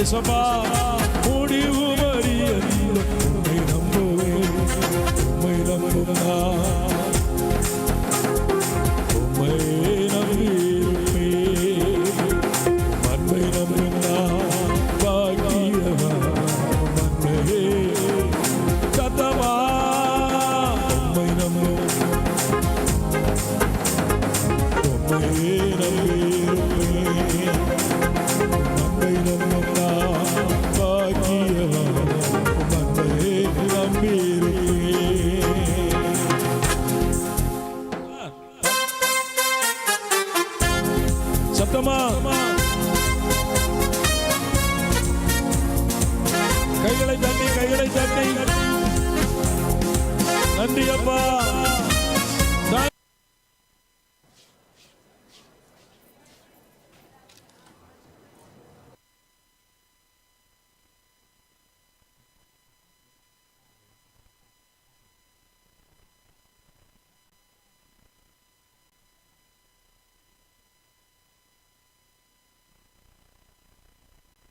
ஏசப்பா முடிவு மறியதில்லை உம்மை நம்புவேன் உம்மை நம்பும் நான் உம்மை நம்பியிருப்பேன் மண்மை நம்பும் நான் மண்மையே உம்மை நம்பும் உம்மையே நம்பியிருப்பேன் மண்மை நம்பும் சத்தமா? கைகளை தட்டி கைகளை தட்டி. நன்றி அப்பா.